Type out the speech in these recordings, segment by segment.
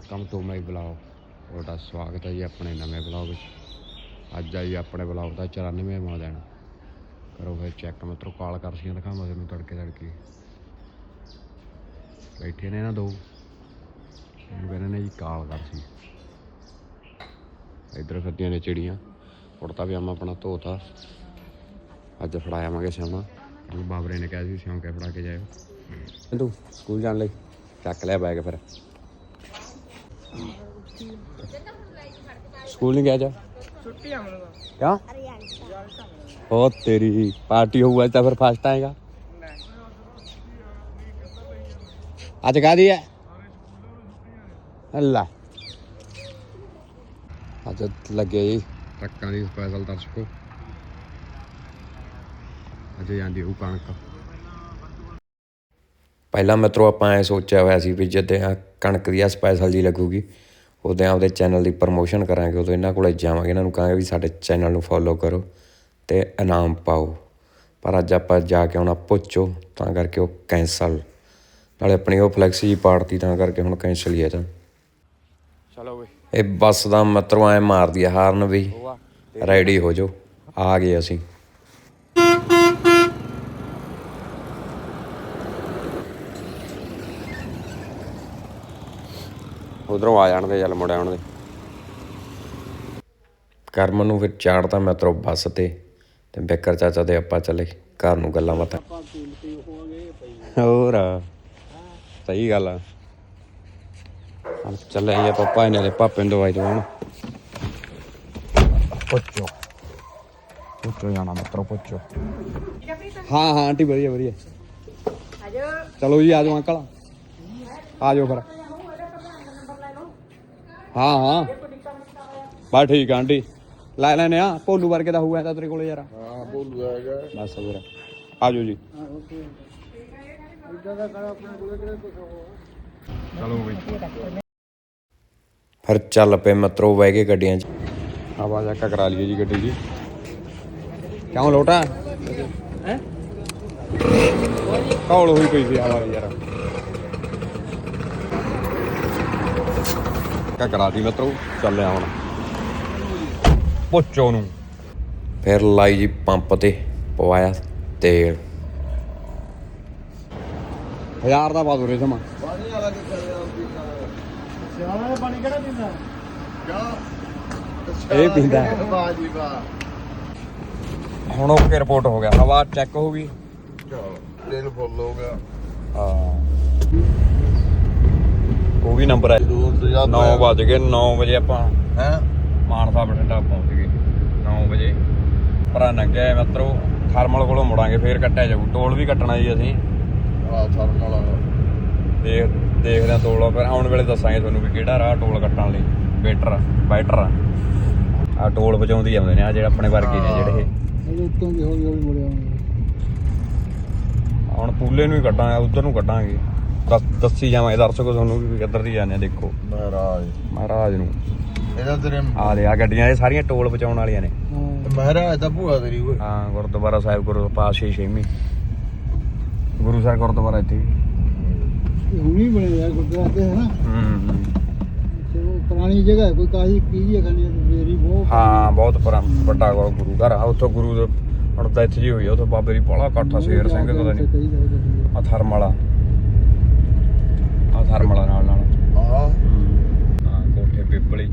Welcome to my blog, ਤੁਹਾਡਾ ਸਵਾਗਤ ਹੈ ਜੀ ਆਪਣੇ ਨਵੇਂ ਬਲੌਗ ਵਿੱਚ। ਅੱਜ ਆ ਜੀ ਆਪਣੇ ਬਲੌਗ ਦਾ 94ਵਾਂ ਦਿਨ। ਕਰੋ ਫਿਰ ਚੈੱਕ ਮਿੱਤਰੋ ਕਾਲ ਕਰ ਸੀ ਦਿਖਾਵਾਂ ਤੁਹਾਨੂੰ ਤੜਕੇ ਤੜਕੇ। ਬੈਠੇ ਨੇ ਨਾ ਦੋ। ਇਹਨੂੰ ਕਹਿੰਦੇ ਨੇ ਜੀ ਕਾਲ ਕਰ ਸੀ। ਇੱਧਰ ਫਿਰਦੀਆਂ ਨੇ ਚਿੜੀਆਂ। ਕੁੜਤਾ ਪਜਾਮਾ ਆਪਣਾ ਧੋਤਾ। ਅੱਜ ਫੜਾਇਆਵਾਂਗੇ ਸਿਉਣਾ ਕੱਲ ਬਾਬਰੇ ਨੇ ਕਿਹਾ ਸੀ ਸਿਉਂ ਕੇ ਫੜਾ ਕੇ ਜਾਇਓ। ਤੂੰ ਸਕੂਲ ਜਾਣ ਲਈ। ਚੱਕ ਲਿਆ ਬੈਗ ਫਿਰ। ਸਕੂਲ ਨਹੀਂ ਗਿਆ ਜਾ ਛੁੱਟੀ ਆ ਮੈਨੂੰ ਕਿਆ ਹੋ ਤੇਰੀ ਪਾਰਟੀ ਹੋਊਗਾ ਤਾਂ ਫਿਰ ਫਸਟ ਆਏਗਾ ਅੱਜ ਕਾਦੀ ਹੈ? ਅੱਲਾ। ਅੱਜ ਲੱਗੇ ਜੀ ਟਰੱਕਾਂ ਦੀ ਸਪੈਸ਼ਲ ਦਰਸ਼ਕੋ। ਅੱਜ ਜਾਂਦੀ ਉਹ ਕਣਕ। ਪਹਿਲਾਂ ਮਿੱਤਰੋ ਆਪਾਂ ਐ ਸੋਚਿਆ ਹੋਇਆ ਸੀ ਵੀ ਜਦ ਆ ਕਣਕ ਦੀ ਆ ਸਪੈਸ਼ਲ ਜੀ ਲੱਗੂਗੀ ਉਦੋਂ ਆਪਦੇ ਚੈਨਲ ਦੀ ਪ੍ਰਮੋਸ਼ਨ ਕਰਾਂਗੇ ਉਦੋਂ ਇਹਨਾਂ ਕੋਲੇ ਜਾਵਾਂਗੇ ਇਹਨਾਂ ਨੂੰ ਕਹਾਂਗੇ ਵੀ ਸਾਡੇ ਚੈਨਲ ਨੂੰ ਫੋਲੋ ਕਰੋ ਤੇ ਇਨਾਮ ਪਾਓ। ਪਰ ਅੱਜ ਆਪਾਂ ਜਾ ਕੇ ਆਉਣਾ ਪੁੱਛੋ ਤਾਂ ਕਰਕੇ ਉਹ ਕੈਂਸਲ ਨਾਲੇ ਆਪਣੀ ਉਹ ਫਲੈਕਸ ਜੀ ਪਾੜਤੀ ਤਾਂ ਕਰਕੇ ਹੁਣ ਕੈਂਸਲ ਹੀ ਹੈ ਤਾਂ। ਚਲੋ ਵੇ ਇਹ ਬੱਸ ਦਾ ਮਿੱਤਰੋ ਐ ਮਾਰਦੀ ਆ ਹਾਰਨ ਵੀ। ਰੈਡੀ ਹੋ ਜਾਓ। ਆ ਗਏ ਅਸੀਂ। ਉਧਰੋਂ ਆ ਜਾਣ ਦੇ ਚੱਲ ਮੁੜ ਆਉਣ ਦੇ। ਕਰਮ ਨੂੰ ਫਿਰ ਚਾੜਤਾ ਮਿੱਤਰੋ ਬੱਸ ਤੇ ਤੇ ਬੇਕਰ ਚਾਚਾ ਦੇ ਆਪਾਂ ਚੱਲੇ ਘਰ ਨੂੰ ਗੱਲਾਂ ਬਾਤਾਂ। ਹੋਰ ਸਹੀ ਗੱਲ ਆ। ਚੱਲੇ ਆਈਏ ਪਾਪਾ ਇਹਨਾਂ ਦੇ ਪਾਪੇ ਨੂੰ ਦਵਾਈ ਦਵਾਉਣ। ਪੁੱਛੋ। ਪੁੱਛੋ ਜਾਣਾ ਮਤਰੋ ਪੁੱਛੋ। ਹਾਂ ਹਾਂ ਆਂਟੀ ਵਧੀਆ ਵਧੀਆ। ਚਲੋ ਜੀ ਆ ਜਾਓ ਅੰਕਲ। ਆ ਜਾਓ ਫਿਰ। ਹਾਂ ਹਾਂ। ਬਸ ਠੀਕ ਆ ਆਂਟੀ। ਲੈ ਲੈਨੇ ਆ ਭੋਲੂ ਵਰਗੇ ਦਾ ਹੋਊਗਾ ਤਾਂ ਤੇਰੇ ਕੋਲੇ ਯਾਰ। ਹਾਂ ਭੋਲੂ ਆਏਗਾ ਬਸ ਜਾਓ ਜੀ। ਚਲੋ ਬਈ। ਫਿਰ ਚੱਲ ਪਏ ਮਿੱਤਰੋ ਬਹਿ ਕੇ ਗੱਡੀਆਂ 'ਚ। ਆਵਾਜ਼ ਆਕਾ ਕਰਾ ਲਈਏ ਜੀ ਗੱਡੀ ਜੀ ਕਿਉਂ ਲੋਟਾ? ਹੈ ਕੌਲ ਹੋਈ ਪਈ ਸੀ ਆਵਾਜ਼ ਯਾਰ। ਕਾ ਕਰਾਤੀ ਮਿੱਤਰੋ ਚੱਲਿਆ ਹੁਣ। ਪੁੱਛੋ ਨੂੰ ਫਿਰ ਲਾਈ ਜੀ ਪੰਪ ਤੇ ਪਵਾਇਆ ਤੇਲ। ਹਜ਼ਾਰ ਦਾ ਬਾਦ ਉਰੇ ਸਮਾਂ ਸਿਆਲਾਂ ਦਾ ਪਾਣੀ ਕਿਹੜਾ ਪੀਂਦਾ ਇਹ ਪੀਂਦਾ ਹੈ। ਵਾਹ ਜੀ ਵਾਹ ਹੁਣ ਓਕੇ ਰਿਪੋਰਟ ਹੋ ਗਿਆ। ਹਵਾ ਚੈੱਕ ਹੋ ਗਈ। ਦਿਲ ਫੁੱਲ ਹੋ ਗਿਆ। ਹਾਂ। ਉਹ ਵੀ ਨੰਬਰ ਹੈ ਜਾ 9 ਵਜ ਗਏ 9 ਵਜੇ ਆਪਾਂ ਹੈ? ਮਾਨਸਾ ਬਠਿੰਡਾ ਪਹੁੰਚ ਗਏ। 9 ਵਜੇ। ਭਰਾ ਨੰਗਿਆ ਮਿੱਤਰੋ ਥਰਮਲ ਕੋਲੋਂ ਮੁੜਾਂਗੇ ਫੇਰ ਕੱਟਿਆ ਜਾਊ। ਟੋਲ ਵੀ ਕੱਟਣਾ ਜੀ ਅਸੀਂ। ਆ ਥਰਮਲ ਦੇਖ ਦੇਖਦੇ ਆ ਟੋਲ ਫਿਰ ਆਉਣ ਵੇਲੇ ਦੱਸਾਂਗੇ ਤੁਹਾਨੂੰ ਵੀ ਕਿਹੜਾ ਰਾਹ ਟੋਲ ਕੱਟਣ ਲਈ ਬੈਟਰ ਬੈਟਰ ਆ। ਟੋਲ ਬਚਾਉਂਦੀ ਆਉਂਦੇ ਨੇ ਆ ਜਿਹੜੇ ਆਪਣੇ ਵਰਗੇ ਨੇ ਜਿਹੜੇ ਇਹ। ਇਹ ਉੱਤੋਂ ਦੀ ਹੌਲੀ ਹੌਲੀ ਮੁੜਿਆ ਹੁਣ ਪੂਲੇ ਨੂੰ ਹੀ ਕੱਟਾਂਗੇ ਉਧਰ ਨੂੰ ਕੱਟਾਂਗੇ ਦੱਸ- ਦੱਸੀ ਜਾਵਾਂਗੇ ਦਰਸ਼ਕੋ ਤੁਹਾਨੂੰ ਵੀ ਕਿੱਧਰ ਦੀ ਜਾਂਦੇ ਆ ਦੇਖੋ। ਮਹਾਰਾਜ। ਮਹਾਰਾਜ ਨੂੰ। ਇਹਦਾ ਤੇਰੇ ਆ ਦੇ ਆ ਗੱਡੀਆਂ ਇਹ ਸਾਰੀਆਂ ਟੋਲ ਬਚਾਉਣ ਵਾਲੀਆਂ ਨੇ। ਮਹਾਰਾਜ ਦਾ ਭੂਆ ਤੇਰੀ ਓਏ। ਹਾਂ ਗੁਰਦੁਆਰਾ ਸਾਹਿਬ ਗੁਰੂ ਪਾਸ਼ੇ ਛੇਵੀਂ। ਗੁਰੂ ਸਾਹਿਬ ਗੁਰਦੁਆਰਾ ਇੱਥੇ ਹੁਣੀ ਬਣਿਆ ਗੁਰਦੁਆਰਾ ਤੇ ਹੈ ਨਾ? ਹੂੰ ਤੇ ਉਹ ਪੁਰਾਣੀ ਜਗ੍ਹਾ ਹੈ ਕੋਈ ਕਾਹੀ ਕੀ ਹੈ ਖਾਣੀ ਮੇਰੀ ਬਹੁਤ ਹਾਂ ਬਹੁਤ ਪਰਾ ਵੱਡਾ ਗੁਰੂ ਗੁਰੂ ਘਰ ਆ ਉੱਥੋਂ ਗੁਰੂ ਦੇ ਹੁਣ ਤਾਂ ਇੱਥੇ ਜੀ ਹੋਈ ਆ ਉੱਥੋਂ ਬਾਬੇ ਦੀ ਬੜਾ ਇਕੱਠਾ ਸ਼ੇਰ ਸਿੰਘ ਪਤਾ ਨਹੀਂ। ਕਈ ਜਗ੍ਹਾ ਆ ਥਰਮਲਾ ਆ ਥਰਮਲਾ ਨਾਲ ਨਾਲ। ਆ ਹਾਂ ਕੋਠੇ ਪਿੱਪਲੀ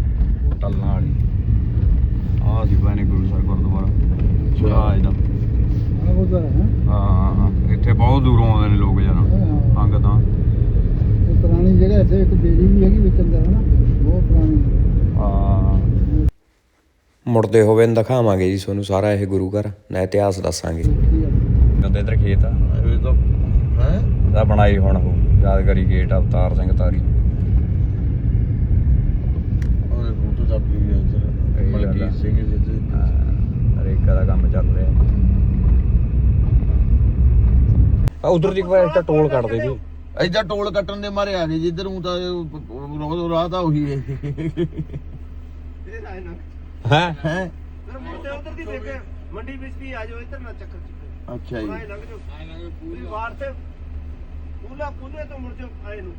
ਟੱਲਾਂ ਵਾਲੀ। ਆ ਸੀ ਬਾਨੇ ਗੁਰੂ ਸਾਹਿਬ ਗੁਰਦੁਆਰਾ। ਸ਼ਾਹ ਇਹਦਾ ਆ ਗੁਰਦੁਆਰਾ ਹੈ। ਹਾਂ ਹਾਂ ਇੱਥੇ ਬਹੁਤ ਦੂਰੋਂ ਆਉਂਦੇ ਨੇ ਲੋਕ ਹਾਂ ਸੰਗਤਾਂ ਇਹ ਪੁਰਾਣੀ ਜਗ੍ਹਾ ਇੱਥੇ ਇੱਕ ਬੇਰੀ ਵੀ ਹੈਗੀ ਵਿੱਚ ਅੰਦਰ ਹੈ ਨਾ ਬਹੁਤ ਪੁਰਾਣੀ। ਆ ਮੁੜਦੇ ਹੋਵੇ ਦਿਖਾਵਾਂਗੇ ਜੀ ਤੁਹਾਨੂੰ ਸਾਰਾ ਇਹ ਗੁਰੂ ਘਰ। ਨਾ ਇਤਿਹਾਸ ਦੱਸਾਂਗੇ। ਕੀ ਆ? ਜਾਂਦੇ ਇਧਰ ਖੇਤ ਆ। ਇਹ ਤਾਂ ਹੈ? ਦਾ ਬਣਾਈ ਹੁਣ ਉਹ। ਯਾਦਗਾਰੀ ਗੇਟ ਅਵਤਾਰ ਸਿੰਘ ਤਾਰੀ ਉਹਦੇ ਫੋਟੋ ਚਾਪੀ ਵੀ ਇੱਧਰ ਇਹੀ ਗੱਲ ਆ। ਮਲਕੀਤ ਸਿੰਘ ਜੀ ਤੇ ਅਰੇਕਾ ਦਾ ਕੰਮ ਚੱਲ ਰਿਹਾ। ਆ ਉਧਰ ਦੀ ਵਾਰ ਤਾਂ ਟੋਲ ਕੱਟਦੇ ਜੀ। ਇੱਧਰ ਟੋਲ ਕੱਟਣ ਦੇ ਮਾਰੇ ਆ ਗਏ ਜਿੱਧਰ ਨੂੰ ਤਾਂ ਰੋਜ਼ ਰਾਹ ਤਾਂ ਉਹੀ ਹੈ। ਹੈ ਹੈ? ਮੁਰਤੇ ਉਧਰ ਦੀ ਦੇਖ ਮੰਡੀ ਵਿੱਚ ਵੀ ਆ ਜਾਓ ਇੱਧਰ ਨਾ ਚੱਕਰ ਚ ਅੱਛਾ ਜੀ। ਆਏ ਲੰਘ ਜਾਓ ਪੂਰੀ ਵਾਰ ਤੇ ਪੂਲਾ ਪੂਲੇ ਤੋਂ ਮੁੜ ਜਾਓ ਆਏ ਨੂੰ।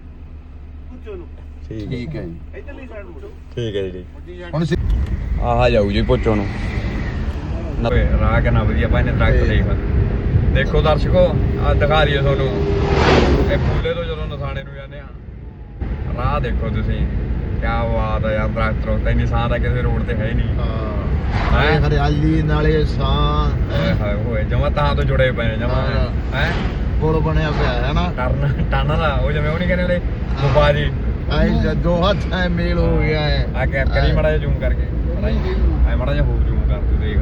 ਪੁੱਛੋ ਨੂੰ ਠੀਕ ਠੀਕ ਹੈ ਜੀ। ਇਧਰਲੀ ਸਾਈਡ ਮੁੜੋ ਠੀਕ ਹੈ ਜੀ। ਹੁਣ ਸਿ- ਆਹ ਜਾਊ ਜੀ ਪੁੱਛੋ ਨੂੰ। ਓਏ ਰਾਹ ਕਿੰਨਾ ਵਧੀਆ ਭਾਈ ਨੇ ਦਰਖਤ ਦੇਖ ਦੇਖੋ ਦਰਸ਼ਕੋ ਆ ਦਿਖਾ ਦਈਏ ਤੁਹਾਨੂੰ। ਇਹ ਫੂਲੇ ਤੋਂ ਜਦੋਂ ਨਸਾਣੇ ਨੂੰ ਜਾਂਦੇ ਆ। ਰਾਹ ਦੇਖੋ ਤੁਸੀਂ। ਕੀ ਬਾਤ ਹੈ ਯਾਰ ਦਰਖਤ ਰੋਕ ਤਾਂ ਨਿਸ਼ਾਨ ਤਾਂ ਕਿਸੇ ਰੋਡ ਤੇ ਹੈ ਹੀ ਨਹੀਂ। ਹਾਂ। ਨਾਲੇ ਹਰਿਆਲੀ ਨਾਲੇ ਸਾਂ ਓਏ ਹਾਏ ਹੋਏ ਜਮਾ ਤਾਂ ਤੋਂ ਜੁੜੇ ਪਏ ਨੇ ਜਮਾ। ਹਾਂ। ਹੈ? ਪੁਲ ਬਣਿਆ ਪਿਆ ਹੈ ਨਾ ਟਰਨ ਟਰਨ ਦਾ ਉਹ ਜਿਵੇਂ ਉਹ ਨਹੀਂ ਕਹਿੰਦੇ ਨੇ ਮੁਬਾਰੀ ਆਏ ਜਦੋਂ ਹੱਥ ਐ ਮੇਲ ਹੋ ਗਿਆ ਹੈ। ਆ ਕੇ ਕਰੀ ਮੜਾ ਜਿਹਾ ਜ਼ੂਮ ਕਰਕੇ। ਐ ਮੜਾ ਜਿਹਾ ਹੋਰ ਜ਼ੂਮ ਕਰ ਤੂੰ ਦੇਖ।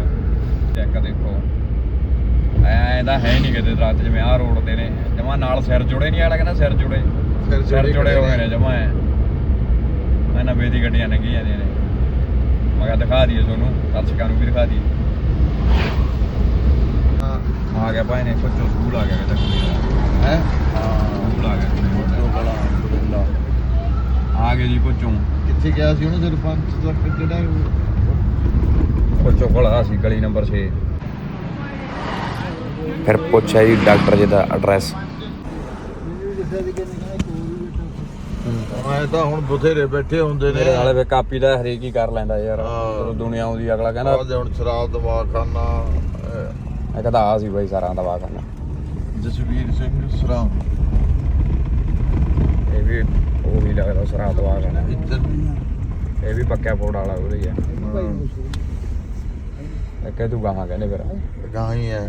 ਚੈੱਕ ਦੇਖੋ। ਐ ਇਹਦਾ ਹੈ ਨਹੀਂ ਕਿਤੇ ਦਰਖਤ ਜਿਵੇਂ ਆਹ ਰੋਡ ਤੇ ਨੇ। ਜਮਾ ਨਾਲ ਸਿਰ ਜੁੜੇ ਨਹੀਂ ਆਲਾ ਕਹਿੰਦਾ ਸਿਰ ਜੁੜੇ। ਸਿਰ ਜੁੜੇ ਹੋਏ ਨੇ ਜਮਾ ਐ। ਮੈਂ ਨਾ ਬੇਦੀ ਗੱਡੀਆਂ ਲੰਘੀ ਜਾਂਦੀਆਂ ਨੇ। ਮੈਂ ਕਿਹਾ ਦਿਖਾ ਦਈਏ ਤੁਹਾਨੂੰ ਦਰਸ਼ਕਾਂ ਨੂੰ ਵੀ ਦਿਖਾ ਦਈਏ। ਆ ਗਿਆ ਭਾਈ ਨੇ ਸੋਚੋ ਸਕੂਲ ਆ ਗਿਆ ਕਿਤੇ ਹੈ? ਹਾਂ ਸਕੂਲ ਆ ਗਿਆ। ਆ ਗਏ ਜੀ ਪੁੱਛੋ। ਕਿੱਥੇ ਗਿਆ ਸੀ ਉਹਨੇ ਸਰਪੰਚ ਤੱਕ ਜਿਹੜਾ ਪੁੱਛੋ ਕੋਲ ਆ ਸੀ ਗਲੀ ਨੰਬਰ 6 ਫਿਰ ਪੁੱਛਿਆ ਜੀ ਡਾਕਟਰ ਜੀ ਦਾ ਐਡਰੈਸ ਮੈਂ ਤਾਂ ਹੁਣ ਬਥੇਰੇ ਬੈਠੇ ਹੁੰਦੇ ਨੇ। ਮੇਰੇ ਨਾਲੇ ਵੇ ਕਾਪੀ ਦਾ ਹਰੇਕ ਹੀ ਕਰ ਲੈਂਦਾ ਯਾਰ। ਦੁਨੀਆ ਆਉਂਦੀ ਅਗਲਾ ਕਹਿੰਦਾ ਹੁਣ ਸ਼ਰਾਬ ਦਵਾਖਾਨਾ। ਇਹ ਕਹਦਾ ਆ ਸੀ ਬਾਈ ਸਾਰਾ ਦਵਾ ਕਰਨਾ। ਜਸਵੀਰ ਸਿੰਘ ਸਰਾਮ ਇਹ ਵੀ ਉਹ ਵੀ ਲੱਗਦਾ ਸਰਾ ਦਵਾ ਕਰਨਾ। ਇੱਧਰ ਇਹ ਵੀ ਪੱਕਿਆ ਪੋੜ ਵਾਲਾ ਉਹਦੇ ਹੀ। ਆ ਇਹ ਕਹਿ ਤੂੰ ਗਾਹਾਂ ਕਹਿੰਦੇ ਫਿਰ। ਗਾਂ ਹੀ ਹੈ।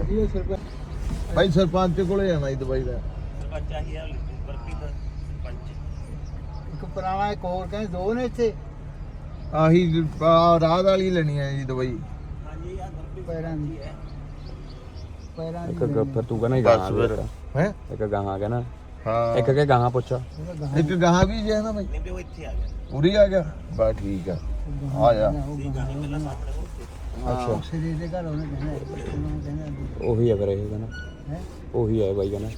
ਭਾਈ ਸਰਪੰਚ ਕੋਲੇ ਆਣਾ ਇਹ ਦਵਾਈ ਦਾ। ਹੀ ਆ ਵਰਪੀ ਦਾ ਪੰਚ ਇੱਕ ਪੁਰਾਣਾ ਇੱਕ ਹੋਰ ਕਹਿੰਦੇ ਦੋ ਨੇ ਇੱਥੇ? ਆਹੀ ਰਾਹ ਵਾਲੀ ਲੈਣੀ ਹੈ ਜੀ ਦਵਾਈ। ਹਾਂਜੀ ਆ ਵਰਪੀ ਪੈਰਾਂ ਦੀ। ਪੈਰਾਂ ਇੱਕ ਗ- ਫਿਰ ਤੂੰ ਕਹਿੰਦਾ ਗਾਹਾਂ ਬਸ ਫਿਰ। ਫਿਰ। ਹੈ? ਇੱਕ ਗਾਹਾਂ ਕਹਿੰਦਾ। ਹਾਂ। ਇੱਕ ਕੇ ਗਾਹਾਂ ਪੁੱਛ। ਇੱਕ ਗਾਂ ਵੀ ਜੇ ਨਾ ਨਹੀਂ ਵੀ ਉਹ ਇੱਥੇ ਆ ਗਿਆ। ਪੂਰੀ ਆ ਗਿਆ। ਬਸ ਠੀਕ ਆ। ਆ ਜਾ। ਅੱਛਾ। ਸਰੀਰ ਦੇ ਘਰ ਉਹਨੇ ਕਹਿੰਦਾ ਉਹਨੂੰ ਕਹਿੰਦਾ ਉਹੀ ਹੈ ਫਿਰ ਇਹ ਕਹਿੰਦਾ। ਹੈ? ਉਹੀ ਹੈ ਬਾਈ ਕਹਿੰਦਾ।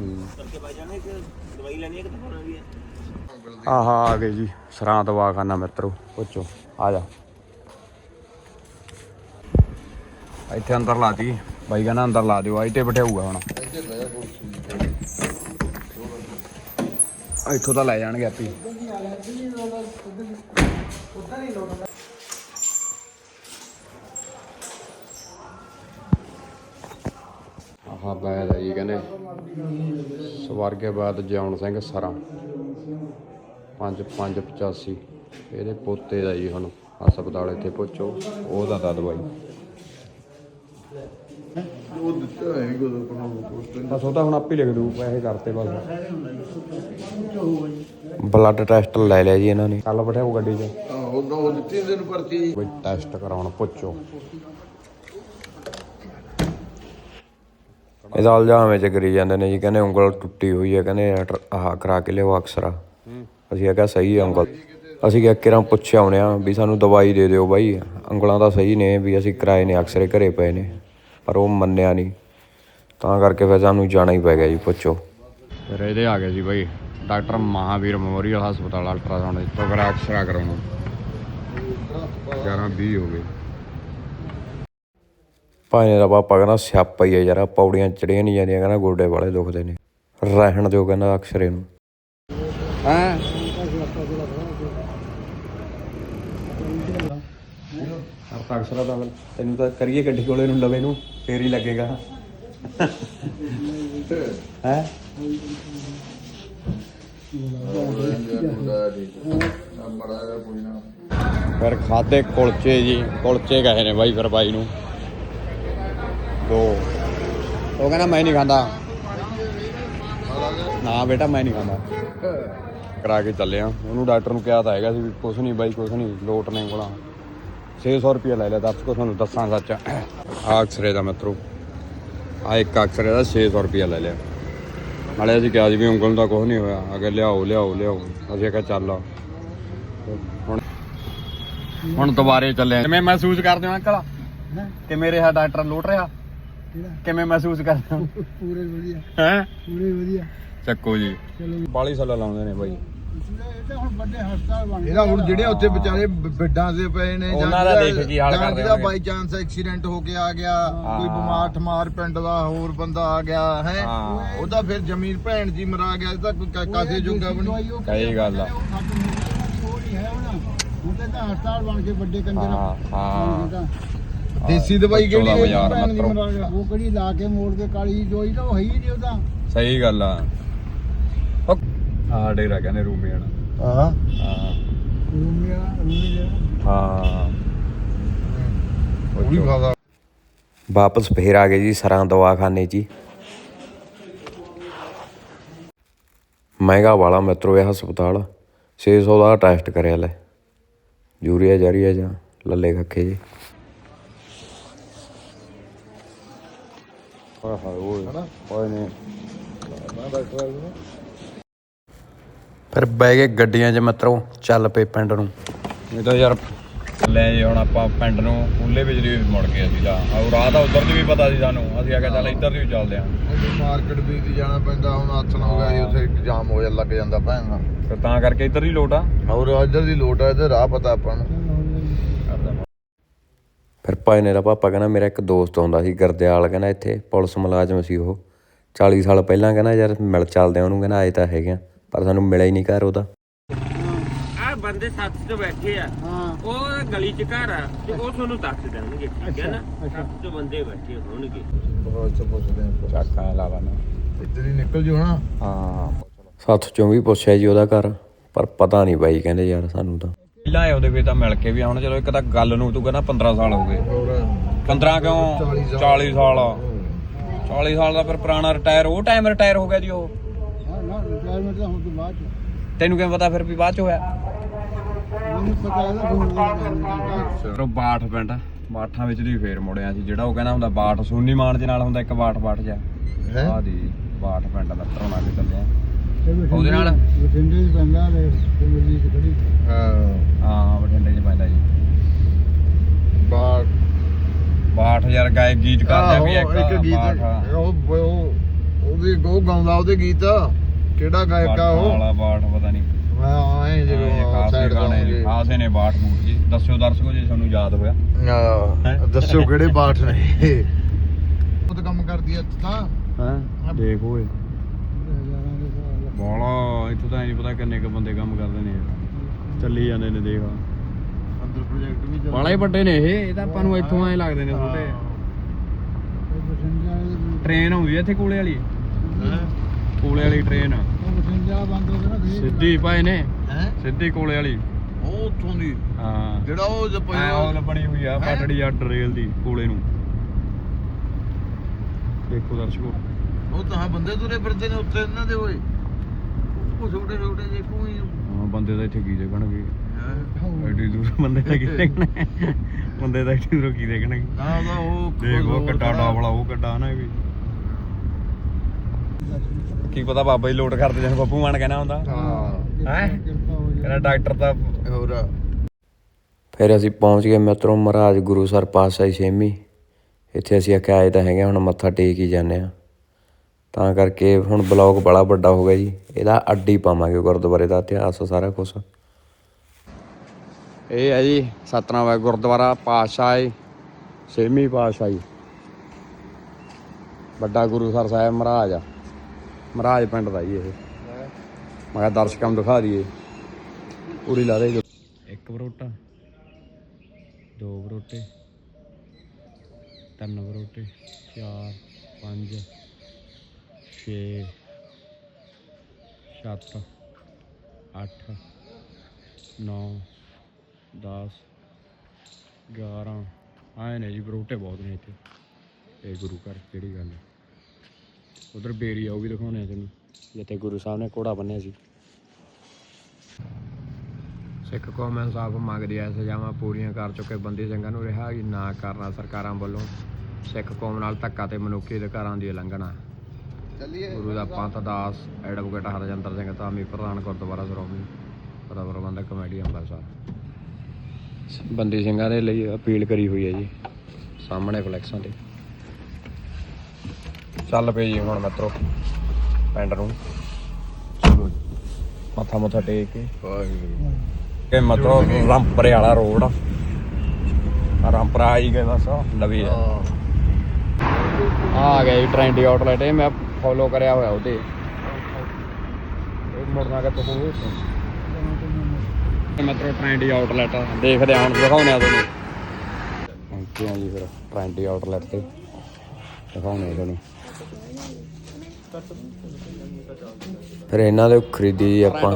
ਹੂੰ। ਕਰਕੇ ਭਾਈ ਜਾਨੇ ਕਿ ਦਵਾਈ ਲੈਣੀ ਹੈ ਕਿ ਦਿਖਾਉਣਾ ਵੀ ਹੈ ਆਹਾ ਆ ਗਏ ਜੀ। ਸਰਾਂ ਦਵਾਖਾਨਾ ਮਿੱਤਰੋ। ਪੁੱਛੋ। ਆ ਜਾ। ਇੱਥੇ ਅੰਦਰ ਲਾਤੀ ਬਾਈ ਕਹਿੰਦਾ ਅੰਦਰ ਲਾ ਦਿਓ ਆਈ ਤੇ ਬਿਠਾਊਗਾ ਹੁਣ। ਇੱਥੋਂ ਤਾਂ ਲੈ ਜਾਣਗੇ ਆਪੀ ਆਹਾ ਬੈਦ ਹੈ ਜੀ ਕਹਿੰਦੇ। ਸਵਰਗੇ ਬਾਦ ਜਿਉਣ ਸਿੰਘ ਸਰਾਂ। 5585 ਇਹਦੇ ਪੋਤੇ ਦਾ ਜੀ ਹੁਣ ਹਸਪਤਾਲ ਇੱਥੇ ਪਹੁੰਚੋ ਉਹਦਾ ਤਾਂ ਦਵਾਈ। ਉਹ ਦਿੱਤਾ ਹੈ ਨਹੀਂ ਕੋਈ ਆਪਣਾ ਪੋਸਟਰ ਬਸ ਉਹ ਤਾਂ ਹੁਣ ਆਪੇ ਲਿਖ ਦੂ ਪੈਸੇ ਕਰਤੇ ਬਸ। ਬਲੱਡ ਟੈਸਟ ਲੈ ਲਿਆ ਜੀ ਇਹਨਾਂ ਨੇ। ਕੱਲ ਬਿਠਾਓ ਗੱਡੀ 'ਚ। ਆਹ ਉਹ ਉਹ ਦਿੱਤੀ ਦਿਨ ਪਰਚੀ ਕੋਈ ਟੈਸਟ ਕਰਾਉਣ ਪੁੱਛੋ। ਇਹਦਾ ਇਲਜ਼ਾਮ ਵਿੱਚ ਕਰੀ ਜਾਂਦੇ ਨੇ ਜੀ ਕਹਿੰਦੇ ਉਂਗਲ ਟੁੱਟੀ ਹੋਈ ਹੈ ਕਹਿੰਦੇ ਆਹ ਕਰਾ ਕੇ ਲਿਓ ਅਕਸਰਾ। ਅਸੀਂ ਕਿਹਾ ਸਹੀ ਹੈ ਉਂਗਲ। ਅਸੀਂ ਕਿਹਾ ਕਿਰਾਂ ਪੁੱਛਿਆ ਆਉਣੇ ਆ ਵੀ ਸਾਨੂੰ ਦਵਾਈ ਦੇ ਦਿਓ ਬਾਈ ਉਂਗਲਾਂ ਤਾਂ ਸਹੀ ਨੇ ਵੀ ਅਸੀਂ ਕਿਰਾਏ ਨੇ ਅਕਸਰੇ ਘਰੇ ਪਏ ਨੇ। ਪਰ ਉਹ ਮੰਨਿਆ ਨਹੀਂ। ਤਾਂ ਕਰਕੇ ਫਿਰ ਸਾਨੂੰ ਜਾਣਾ ਹੀ ਪੈ ਗਿਆ ਜੀ ਪੁੱਛੋ। ਫਿਰ ਇਹਦੇ ਆ ਗਏ ਸੀ ਬਾਈ ਡਾਕਟਰ ਮਹਾਵੀਰ ਮੈਮੋਰੀਅਲ ਹਸਪਤਾਲ ਅਲਟਰਾਸਾਊਂਡ ਇੱਥੋਂ ਕਰਾ ਐਕਸਰਾ ਕਰਾਉਣਾ। 11 20 ਹੋ ਗਏ। ਭਾਈ ਦਾ ਪਾਪਾ ਕਹਿੰਦਾ ਸਿਆਪਾ ਹੀ ਹੈ ਯਾਰ ਪੌੜੀਆਂ ਚੜੀਆਂ ਨਹੀਂ ਜਾਂਦੀਆਂ ਕਹਿੰਦਾ ਗੋਡੇ ਵਾਲੇ ਦੁਖਦੇ ਨੇ। ਰਹਿਣ ਦਿਓ ਕਹਿੰਦਾ ਅਕਸਰੇ ਨੂੰ। ਹੈਂ? ਅਕਸਰਾ ਤਾਂ ਤੈਨੂੰ ਤਾਂ ਕਰੀਏ ਗੱਡੀ ਕੋਲੇ ਨੂੰ ਲਵੇ ਨੂੰ, ਫੇਰ ਹੀ ਲੱਗੇਗਾ। ਹੈ? ਫਿਰ ਖਾਦੇ ਕੁਲਚੇ ਜੀ, ਕੁਲਚੇ ਕਹੇ ਨੇ ਬਾਈ ਫਿਰ ਬਾਈ ਨੂੰ। ਦੋ। ਉਹ ਕਹਿੰਦਾ ਮੈਂ ਨਹੀਂ ਖਾਂਦਾ। ਨਾ ਬੇਟਾ, ਮੈਂ ਨਹੀਂ ਖਾਂਦਾ। ਕਰਾ ਕੇ ਚੱਲੇ ਆ। ਉਹਨੂੰ ਡਾਕਟਰ ਨੂੰ ਕਿਹਾ ਤਾਂ ਹੈਗਾ ਸੀ ਵੀ ਕੁਛ ਨਹੀਂ ਬਾਈ, ਕੁਛ ਨਹੀਂ, ਲੋਟ ਨੇ ਕੋਲਾਂ। 600 ਰੁਪਏ ਲੈ ਲਿਆ ਦੱਸ ਕੋ ਤੁਹਾਨੂੰ ਦੱਸਾਂ ਸੱਚ। ਆ ਅਕਸਰੇ ਦਾ ਮਿੱਤਰੋ ਆ ਇੱਕ ਅਕਸਰੇ ਦਾ 600 ਰੁਪਏ ਲੈ ਲਿਆ। ਨਾਲੇ ਅਸੀਂ ਕਿਹਾ ਸੀ ਵੀ ਉਂਗਲ ਦਾ ਕੁਛ ਨਹੀਂ ਹੋਇਆ। ਅਗੇ ਲਿਆਓ ਲਿਆਓ ਲਿਆਓ। ਅਸੀਂ ਕਿਹਾ ਚੱਲ ਹੁਣ ਹੁਣ ਦੁਬਾਰੇ ਚੱਲੇ। ਕਿਵੇਂ ਮਹਿਸੂਸ ਕਰਦੇ ਹੋ ਅੰਕਲ? ਕਿ ਮੇਰੇ ਹਾ ਡਾਕਟਰ? ਲੋਟ ਰਿਹਾ? ਕਿਵੇਂ ਮਹਿਸੂਸ ਕਰਦੇ ਹੋ? ਪੂਰੇ ਵਧੀਆ। ਹੈ? ਪੂਰੇ ਵਧੀਆ। ਚੱਕੋ ਜੀ। ਚਲੋ ਬਾਲੀ ਸਾਲਾ ਲਾਉਂਦੇ ਨੇ ਬਾਈ। ਬਣ ਇਹਦਾ ਹੁਣ ਜਿਹੜੇ ਉੱਥੇ ਵਿਚਾਰੇ ਬੈੱਡਾਂ ਦੇ ਪਏ ਨੇ ਉਹਨਾਂ ਦਾ ਦੇਖ ਕੀ ਹਾਲ ਕਰਦੇ ਹੋਣਗੇ। ਬਾਈ ਚਾਂਸ ਐਕਸੀਡੈਂਟ ਹੋ ਕੇ ਆ ਗਿਆ ਕੋਈ। ਬਿਮਾਰ ਠਮਾਰ ਪਿੰਡ ਦਾ ਹੋਰ ਬੰਦਾ ਆ ਗਿਆ ਹੈ। ਉਹਦਾ ਫਿਰ ਜ਼ਮੀਨ ਭੈਣ ਜੀ ਮਰਾ ਗਿਆ ਇਹ ਤਾਂ ਕੋਈ ਕਾਸੇ ਜੋਗਾ ਨਹੀਂ। ਸਹੀ ਗੱਲ ਆ। ਤਾਂ ਹਸਪਤਾਲ ਬਣ ਕੇ ਵੱਡੇ ਕੰਜਰ ਹਾਂ, ਦੇਸੀ ਦਵਾਈ ਕਿਹੜੀ ਉਹ ਕਿਹੜੀ ਲਾ ਕੇ ਮੋੜ ਕੇ ਕਾਲੀ ਜੋਈ ਤਾਂ ਉਹ ਹੈ ਹੀ ਨਹੀਂ ਉਹਦਾ। ਸਹੀ ਗੱਲ ਆ। ਆ ਡੇਰਾ ਕਹਿੰਦੇ ਹਾਂ। ਹਾਂ। ਰੂਮੀ ਦੇ ਹਾਂ। ਉਹ ਵੀ ਖਾਦਾ। ਵਾਪਸ ਫੇਰ ਆ ਗਏ ਜੀ ਸਰਾਂ ਦਵਾਖਾਨੇ ਹੀ ਮਹਿੰਗਾ ਵਾਲਾ ਮਿੱਤਰੋ ਇਹ ਹਸਪਤਾਲ। 600 ਦਾ ਟੈਸਟ ਕਰਿਆ ਲੈ। ਯੂਰੀਆ ਜਾਰੀਆ ਜਾਂ ਲੱਲੇ ਖੱਖੇ ਜੀ। ਓਏ। ਹਾਏ ਓਏ ਓਏ ਨੇ ਫਿਰ ਬਹਿ ਗਏ ਗੱਡੀਆਂ 'ਚ ਮਿੱਤਰੋ ਚੱਲ ਪਏ ਪਿੰਡ ਨੂੰ। ਇਹ ਤਾਂ ਯਾਰ ਲੈ ਜੀ ਹੁਣ ਆਪਾਂ ਪਿੰਡ ਨੂੰ ਉੱਲੇ ਵਿੱਚ ਦੀ ਮੁੜ ਗਏ ਅਸੀਂ ਤਾਂ ਉਹ ਰਾਹ ਦਾ ਉਧਰ ਦੀ ਵੀ ਪਤਾ ਸੀ ਸਾਨੂੰ ਅਸੀਂ ਆਖਿਆ ਚੱਲ ਇੱਧਰ ਦੀ ਵੀ ਚੱਲਦੇ ਆਂ। ਮਾਰਕੀਟ ਵੀ ਦੀ ਜਾਣਾ ਪੈਂਦਾ ਹੁਣ ਆਥਣ ਹੋ ਗਿਆ ਜੀ ਉੱਥੇ ਜਾਮ ਹੋ ਜਾ ਲੱਗ ਜਾਂਦਾ ਭੈਣ ਦਾ। ਤੇ ਤਾਂ ਕਰਕੇ ਇੱਧਰ ਹੀ ਲੋਟ ਆ। ਹੋਰ ਇੱਧਰ ਦੀ ਲੋਟ ਆ ਇੱਧਰ ਰਾਹ ਪਤਾ ਆਪਾਂ ਨੂੰ। ਫਿਰ ਦਾ ਪਾਪਾ ਕਹਿੰਦਾ ਮੇਰਾ ਇੱਕ ਦੋਸਤ ਆਉਂਦਾ ਸੀ ਗਰਦਿਆਲ ਕਹਿੰਦਾ ਇੱਥੇ ਪੁਲਿਸ ਮੁਲਾਜ਼ਮ ਸੀ ਉਹ। 40 ਸਾਲ ਪਹਿਲਾਂ ਕਹਿੰਦਾ ਯਾਰ ਮਿਲ ਚੱਲਦੇ ਆ ਉਹਨੂੰ ਕਹਿੰਦਾ ਆਏ ਤਾਂ ਹੈਗੇ ਆ। ਪਰ ਸਾਨੂੰ ਮਿਲਿਆ ਹੀ ਨਹੀਂ ਘਰ ਉਹਦਾ। ਆ ਬੰਦੇ ਸੱਤ ਚ ਬੈਠੇ ਆ। ਹਾਂ। ਉਹ ਗਲੀ ਚ ਘਰ ਆ ਤੇ ਉਹ ਤੁਹਾਨੂੰ ਦੱਸ ਦੇਣਗੇ ਠੀਕ ਹੈ ਨਾ। ਸੱਤ ਚ ਬੰਦੇ ਬੈਠੇ ਹੋਣਗੇ। ਬਹੁਤ ਪੁੱਛਦੇ ਆ। ਚੱਕਾ ਲਾ ਲਾ ਇੱਧਰ ਹੀ ਨਿਕਲ ਜੂ ਨਾ ਹਾਂ। ਸੱਥ ਚੋਂ ਵੀ ਪੁੱਛਿਆ ਜੀ ਉਹਦਾ ਘਰ ਪਰ ਪਤਾ ਨਹੀਂ ਬਾਈ ਕਹਿੰਦੇ ਯਾਰ ਸਾਨੂੰ ਤਾਂ। ਪਹਿਲਾਂ ਆਏ ਉਹਦੇ ਵੀ ਤਾਂ ਮਿਲ ਕੇ ਵੀ ਹੁਣ ਚਲੋ ਇੱਕ ਤਾਂ ਗੱਲ ਨੂੰ ਤੂੰ ਕਹਿੰਦਾ 15 ਸਾਲ ਹੋ ਗਏ। ਹੋਰ। 15 ਕਿਉਂ? 40 40 ਸਾਲ 40 ਸਾਲ ਦਾ ਫਿਰ ਪੁਰਾਣਾ ਰਿਟਾਇਰ ਉਹ ਟਾਈਮ ਰਿਟਾਇਰ ਹੋ ਗਿਆ ਜੀ ਉਹ। ਨਾ ਰਿਟਾਇਰਮੈਂਟ ਦਾ ਹੁਣ ਤੋਂ ਬਾਅਦ ਚ। ਤੈਨੂੰ ਕਿਵੇਂ ਪਤਾ ਫਿਰ ਵੀ ਬਾਅਦ ਚ ਹੋਇਆ? ਮੈਨੂੰ ਪਤਾ ਇਹਦਾ ਫੋਨ ਬਾਠ ਪਿੰਡ ਬਾਠਾਂ ਵਿੱਚ ਦੀ ਫੇਰ ਮੁੜਿਆ ਸੀ। ਜਿਹੜਾ ਉਹ ਕਹਿੰਦਾ ਹੁੰਦਾ ਬਾਠ ਸੋਨੀ ਮਾਨ ਦੇ ਨਾਲ ਹੁੰਦਾ ਇੱਕ ਬਾਠ ਬਾਠ ਜਾ ਹੈ? ਆ ਦੀ ਬਾਠ ਪਿੰਡ ਦਾ ਤਰੋਣਾ ਕੇ ਚੱਲਿਆ। ਉਹਦੇ ਉਹਦੇ ਨਾਲ? ਬਠਿੰਡੇ ਹੀ ਪੈਂਦਾ ਵੇ ਸਿਮਰਜੀਤ ਖੜੀ ਹਾਂ। ਹਾਂ ਬਠਿੰਡੇ 'ਚ ਪੈਂਦਾ ਜੀ। ਬਾਹਰ ਬਾਠ ਯਾਰ ਗਾਇ ਗੀਤ ਕਰਦੇ ਵੀ ਆਹੋ, ਇੱਕ ਇੱਕ ਗੀਤ ਬਾਠ ਉਹ ਉਹ ਉਹਦੀ ਉਹ ਗਾਉਂਦਾ ਉਹਦੇ ਗੀਤ। ਕਿਹੜਾ ਗਾਇਕ ਉਹ? ਵਾਲਾ ਬਾਠ ਪਤਾ ਨਹੀਂ ਮੈਂ ਆਏ ਇਹ ਜਦੋਂ ਖਾਸੇ ਸਾਈਡ ਗਾਣੇ ਖਾਸੇ ਨੇ ਬਾਠ ਬੂਟ ਜੀ। ਦੱਸਿਓ ਦਰਸ਼ਕੋ ਜੇ ਤੁਹਾਨੂੰ ਯਾਦ ਹੋਇਆ? ਦੱਸਿਓ ਕਿਹੜੇ ਬਾਠ ਨੇ। ਉਹ ਤਾਂ ਕੰਮ ਕਰਦੀ ਐ ਇੱਥੇ ਤਾਂ। ਹਾਂ ਦੇਖ ਓਏ। ਬੋਲਾ ਇੱਥੋਂ ਤਾਂ ਨਹੀਂ ਪਤਾ ਕਿੰਨੇ ਕ ਬੰਦੇ ਕੰਮ ਕਰਦੇ ਨੇ। ਚੱਲੀ ਜਾਂਦੇ ਨੇ ਦੇਖ ਅੰਦਰ ਪ੍ਰੋਜੈਕਟ ਵੀ ਚੱਲ ਬਾਲਾ ਹੀ ਵੱਡੇ ਨੇ ਇਹ। ਇਹ ਤਾਂ ਆਪਾਂ ਨੂੰ ਇੱਥੋਂ ਐ ਲੱਗਦੇ ਨੇ ਛੋਟੇ ਟ੍ਰੇਨ ਆਉਂਦੀ ਐ ਇੱਥੇ ਕੋਲੇ ਵਾਲੀ। ਹੈ। ਕੋਲੇ ਵਾਲੀ ਟ੍ਰੇਨ ਉਹ ਬਠਿੰਡੇ ਵਾਲਾ ਬੰਦ ਹੋ ਗਿਆ ਨਾ ਫੇਰ ਸਿੱਧੀ ਪਾਏ ਨੇ ਹੈ? ਸਿੱਧੀ ਕੋਲੇ ਵਾਲੀ। ਉਹ ਉੱਥੋਂ ਦੀ? ਹਾਂ। ਜਿਹੜਾ ਉਹ ਜ ਐ ਉਹ ਬਣੀ ਹੋਈ ਆ ਪਟੜੀ ਆ ਰੇਲ ਦੀ ਕੋਲੇ ਨੂੰ। ਦੇਖੋ ਦਰਸ਼ਕੋ। ਉਹ ਤਾਂ ਬੰਦੇ ਤੁਰੇ ਫਿਰਦੇ ਨੇ ਉੱਤੇ ਇਹਨਾਂ ਦੇ ਓਏ। ਉਹ ਛੋਟੇ ਛੋਟੇ ਜੇ ਕੋਈ ਹਾਂ ਬੰਦੇ ਤਾਂ ਇੱਥੇ ਕੀ ਦੇਖਣਗੇ? ਐਡੀ ਦੂਰ ਬੰਦੇ ਤਾਂ ਕੀ ਦੇਖਣੇ ਬੰਦੇ ਤਾਂ ਐਡੀ ਦੂਰ ਕੀ ਦੇਖਣਗੇ? ਨਾ ਉਹਦਾ ਉਹ ਦੇਖ ਖੜਾ। ਡਾਵਲਾ ਉਹ ਕੱਟਾ ਨਾ ਇਹ ਵੀ। ਕੀ ਪਤਾ ਬਾਬਾ ਜੀ ਲੋਟ ਕਰਦੇ ਜਿਵੇਂ ਬੱਬੂ ਮਾਨ ਕਹਿਣਾ ਹੁੰਦਾ। ਹਾਂ। ਹੈਂ? ਹੋ ਕਹਿੰਦਾ ਡਾਕਟਰ ਤਾਂ ਹੋਰ। ਫਿਰ ਅਸੀਂ ਪਹੁੰਚ ਗਏ ਮਿੱਤਰੋ ਮਹਾਰਾਜ ਗੁਰੂਸਰ ਪਾਤਸ਼ਾਹੀ ਛੇਵੀਂ। ਇੱਥੇ ਅਸੀਂ ਆਖਿਆ ਆਏ ਤਾਂ ਹੈਗੇ ਹੁਣ ਮੱਥਾ ਟੇਕ ਹੀ ਜਾਂਦੇ ਆ। ਤਾਂ ਕਰਕੇ ਹੁਣ ਬਲੌਗ ਬੜਾ ਵੱਡਾ ਹੋ ਗਿਆ ਜੀ। ਇਹਦਾ ਅੱਡੀ ਪਾਵਾਂਗੇ ਗੁਰਦੁਆਰੇ ਦਾ ਇਤਿਹਾਸ ਸਾਰਾ ਕੁਝ ਇਹ ਹੈ ਜੀ ਸਤਨਾਮ ਹੈ ਗੁਰਦੁਆਰਾ ਪਾਤਸ਼ਾਹੀ ਛੇਵੀਂ ਪਾਤਸ਼ਾਹੀ। ਵੱਡਾ ਗੁਰੂਸਰ ਸਾਹਿਬ ਮਹਾਰਾਜ ਆ। ਮਹਾਰਾਜ ਪਿੰਡ ਦਾ ਜੀ ਇਹ। ਮੈਂ ਕਿਹਾ ਦਰਸ਼ਕਾਂ ਨੂੰ ਦਿਖਾ ਦਈਏ। ਪੂਰੀ ਲਾ ਦੇ ਇੱਕ ਬਰੋਟਾ ਦੋ ਬਰੋਟੇ ਤਿੰਨ ਬਰੋਟੇ ਚਾਰ, ਪੰਜ, ਛੇ, ਸੱਤ, ਅੱਠ, ਨੌ 10 11 ਆਏ ਨੇ ਜੀ ਬਰੋਟੇ ਬਹੁਤ ਨੇ ਇੱਥੇ। ਇਹ ਗੁਰੂ ਘਰ, ਕਿਹੜੀ ਗੱਲ ਹੈ? ਉਧਰ ਬੇਰੀ ਆ ਉਹ ਵੀ ਦਿਖਾਉਣੇ ਆ ਤੈਨੂੰ। ਜਿੱਥੇ ਗੁਰੂ ਸਾਹਿਬ ਨੇ ਘੋੜਾ ਬੰਨਿਆ ਸੀ। ਸਿੱਖ ਕੌਮ ਇਨਸਾਫ ਮੰਗਦੀ ਹੈ ਸਜ਼ਾਵਾਂ ਪੂਰੀਆਂ ਕਰ ਚੁੱਕੇ ਬੰਦੀ ਸਿੰਘਾਂ ਨੂੰ ਰਿਹਾ ਨਾ ਕਰਨਾ ਸਰਕਾਰਾਂ ਵੱਲੋਂ। ਸਿੱਖ ਕੌਮ ਨਾਲ ਧੱਕਾ ਤੇ ਮਨੁੱਖੀ ਅਧਿਕਾਰਾਂ ਦੀ ਉਲੰਘਣਾ। ਚੱਲੀਏ। ਗੁਰੂ ਦਾ ਪੰਥ ਦਾਸ ਐਡਵੋਕੇਟ ਹਰਜਿੰਦਰ ਸਿੰਘ ਧਾਮੀ ਪ੍ਰਧਾਨ ਗੁਰਦੁਆਰਾ ਸ਼੍ਰੋਮਣੀ ਪ੍ਰਬੰਧਕ ਕਮੇਟੀ ਅੰਮ੍ਰਿਤਸਰ ਬੰਦੀ ਸਿੰਘਾਂ ਦੇ ਲਈ ਅਪੀਲ ਕਰੀ ਹੋਈ ਹੈ ਜੀ ਸਾਹਮਣੇ ਫਲੈਕਸਾਂ ਤੇ। ਚੱਲ ਪਏ ਜੀ ਹੁਣ ਮਿੱਤਰੋ ਪਿੰਡ ਨੂੰ। ਚਲੋ ਜੀ। ਮੱਥਾ ਮੁੱਥਾ ਟੇਕ ਕੇ। ਇਹ ਮਤਲਬ ਰਾਮਪਰੇ ਵਾਲਾ ਰੋਡ ਆ। ਰਾਮਪਰਾ ਆਈ ਗਏ ਬਸ ਲਵੀ ਆ। ਆ ਜੀ ਟ੍ਰੈਂਡੀ ਆਊਟਲੈਟ ਇਹ ਮੈਂ ਫੋਲੋ ਕਰਿਆ ਹੋਇਆ ਉਹਦੇ। ਇਹ ਮੁੜਨਾ ਕਿ ਤੂੰ? ਇਹ ਮਤਲਬ ਟ੍ਰੈਂਡੀ ਆਊਟਲੈਟ ਦੇਖਦੇ ਹਾਂ ਹੁਣ ਦਿਖਾਉਣੇ ਆ ਤੁਹਾਨੂੰ। ਪਹੁੰਚੇ ਆ ਜੀ ਫਿਰ ਟ੍ਰੈਂਡੀ ਆਊਟਲੈਟ ਤੇ? ਆ ਫਿਰ ਇਹਨਾਂ ਦੇ ਖਰੀਦੀ ਜੀ ਆਪਾਂ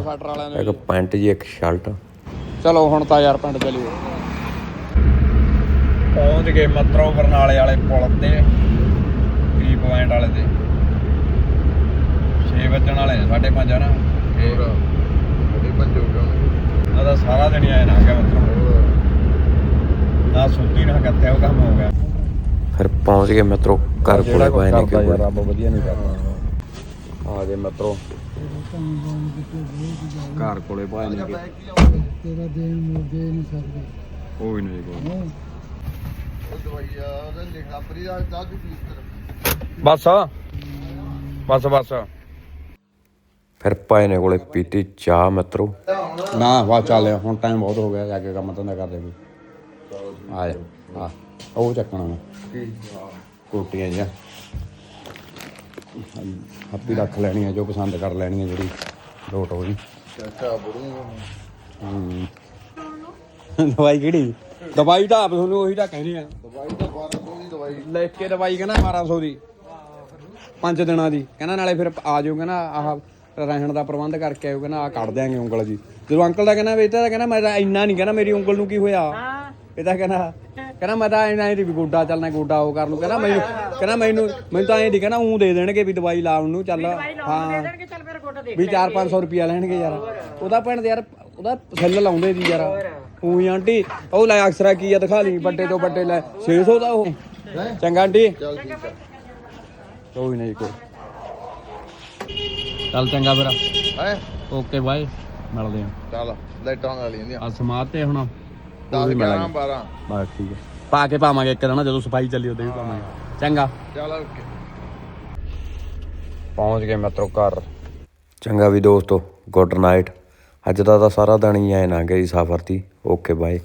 ਇੱਕ ਪੈਂਟ ਜੀ ਇੱਕ ਸ਼ਰਟ। ਚਲੋ ਹੁਣ ਤਾਂ ਯਾਰ ਪਿੰਡ ਚਲੀਏ ਪਹੁੰਚ ਗਏ ਮਤਰੋ ਬਰਨਾਲੇ ਵਾਲੇ ਪੁਲ ਤੇ ਕੀ ਪੁਆਇੰਟ ਵਾਲੇ ਤੇ। 6 ਵਜਣ ਵਾਲੇ ਨੇ 5:30 ਨਾ। ਹੋਰ ਅੜੀ ਪੰਜੋ ਕਿਉਂ ਉਹਦਾ ਸਾਰਾ ਦਿਨ ਹੀ ਆਇਆ ਨਾ ਗਿਆ ਮਤਰੋ ਨਾ ਸੁੱਤੀ ਨਾ ਕੱਤਿਆ ਉਹ ਕੰਮ ਹੋ ਗਿਆ। ਫਿਰ ਪਹੁੰਚ ਗਏ ਮਿੱਤਰੋ ਘਰ ਕੋਲੇ ਪਏ ਨੇ ਕਿ ਰੱਬ ਵਧੀਆ ਨਹੀਂ ਕਰਦਾ। ਆ ਗਏ ਮਤਰੋ। ਘਰ ਕੋਲੇ ਪਾਏ ਨੇ ਕਿ? ਤੇਰਾ ਦੇਣ ਮੋੜ ਦੇ ਨਹੀਂ ਸਕਦਾ। ਕੋਈ ਨਹੀਂ ਕੋਈ ਉਹ ਦਵਾਈਆ ਉਹਦੇ ਲਿਖਣਾ ਪਰੀ ਦਾ ਚਾਹ ਦੀ ਫੀਸ ਕਰ ਬਸ। ਬਸ ਬਸ। ਫਿਰ ਪਏ ਨੇ ਕੋਲੇ ਪੀਤੀ ਚਾਹ ਮਿੱਤਰੋ। ਨਾ ਵਾ ਚੱਲ ਹੁਣ ਟਾਈਮ ਬਹੁਤ ਹੋ ਗਿਆ ਜਾ ਕੇ ਕੰਮ ਧੰਦਾ ਕਰਦੇ ਵੀ ਆ ਜਾ ਆ। ਉਹ ਚੱਕਣਾ ਮੈਂ। ਕੋਟੀਆਂ ਜਾਂ ਹੱਪੀ ਰੱਖ ਲੈਣੀਆਂ ਜੋ ਪਸੰਦ ਕਰ ਲੈਣੀਆਂ ਜਿਹੜੀ ਲੋਟ ਹੋਈ। ਚਾਚਾ ਬੜੂ ਹੂੰ। ਦਵਾਈ ਕਿਹੜੀ? ਦਵਾਈ ਤਾਂ ਆਪ ਤੁਹਾਨੂੰ ਉਹੀ ਤਾਂ ਕਹਿਣੀ ਆ। ਦਵਾਈ ਤਾਂ 1200 ਦੀ ਦਵਾਈ। ਲਿਖ ਕੇ ਦਵਾਈ ਕਹਿੰਦਾ 1200 ਦੀ। ਪੰਜ ਦਿਨਾਂ ਦੀ। ਕਹਿੰਦਾ ਨਾਲੇ ਫਿਰ ਆ ਜਾਓ ਕਹਿੰਦਾ ਆਹ ਰਹਿਣ ਦਾ ਪ੍ਰਬੰਧ ਕਰਕੇ ਆਇਓ ਕਹਿੰਦਾ ਆ ਕੱਢ ਦਿਆਂਗੇ ਉਂਗਲ ਜੀ। ਜਦੋਂ ਅੰਕਲ ਦਾ ਕਹਿੰਦਾ ਵੀ ਇਹ ਤਾਂ ਕਹਿੰਦਾ ਮੈਂ ਇੰਨਾ ਨਹੀਂ ਕਹਿੰਦਾ ਮੇਰੀ ਉਂਗਲ ਨੂੰ ਕੀ ਹੋਇਆ? ਇਹ ਤਾਂ ਕਹਿੰਦਾ ਕਹਿੰਦਾ ਮੈਂ ਤਾਂ ਹੀ ਵੀ ਗੋਡਾ ਚੱਲਣਾ ਗੋਡਾ ਉਹ ਕਰ ਲੂ ਕਹਿੰਦਾ ਮੈਨੂੰ ਕਹਿੰਦਾ ਮੈਨੂੰ ਮੈਨੂੰ ਤਾਂ ਐਂ ਦੀ ਕਹਿੰਦਾ ਉਹ ਦੇ ਦੇਣਗੇ ਵੀ ਦਵਾਈ ਲਾਉਣ ਨੂੰ ਚੱਲ। ਹਾਂ। ਵੀ 4-500 ਰੁਪਿਆ ਲੈਣਗੇ ਯਾਰ। ਉਹਦਾ ਦੇ ਯਾਰ ਉਹਦਾ ਸੈੱਲ ਲਾਉਂਦੇ ਸੀ ਯਾਰ। ਉਹੀ ਆਂਟੀ ਉਹ ਲੈ ਅਕਸਰਾ ਕੀ ਆ ਦਿਖਾ ਲਈ ਵੱਡੇ ਤੋਂ ਵੱਡੇ ਲੈ। 600 ਦਾ ਉਹ। ਚੰਗਾ ਆਂਟੀ। ਕੋਈ ਨਹੀਂ ਕੋਈ। ਚੱਲ ਚੰਗਾ ਫਿਰ। ਹੈ? Okay bye. ਮਿਲਦੇ ਆ ਚੱਲ ਲਾਈਟਾਂ ਵਾਲੀ ਜਾਂਦੀਆਂ ਆ ਸਮਾਤ ਤੇ ਹੁਣ। 10 11 12 ਬਸ ਠੀਕ ਹੈ ਪਾ ਕੇ ਪਾਵਾਂਗੇ ਇੱਕ ਦਿਨ ਜਦੋਂ ਸਫ਼ਾਈ ਚੱਲੀ ਉਹਦੇ ਵੀ ਪਾਵਾਂਗੇ। ਚੰਗਾ। ਚੱਲ ਓਕੇ। ਪਹੁੰਚ ਗਏ ਮਿੱਤਰੋ ਘਰ। ਚੰਗਾ ਵੀ ਦੋਸਤੋ ਗੁੱਡ ਨਾਈਟ। ਅੱਜ ਦਾ ਤਾਂ ਸਾਰਾ ਦਿਨ ਹੀ ਐ ਨਾ ਗਈ ਸਫ਼ਰ ਦੀ। Okay bye.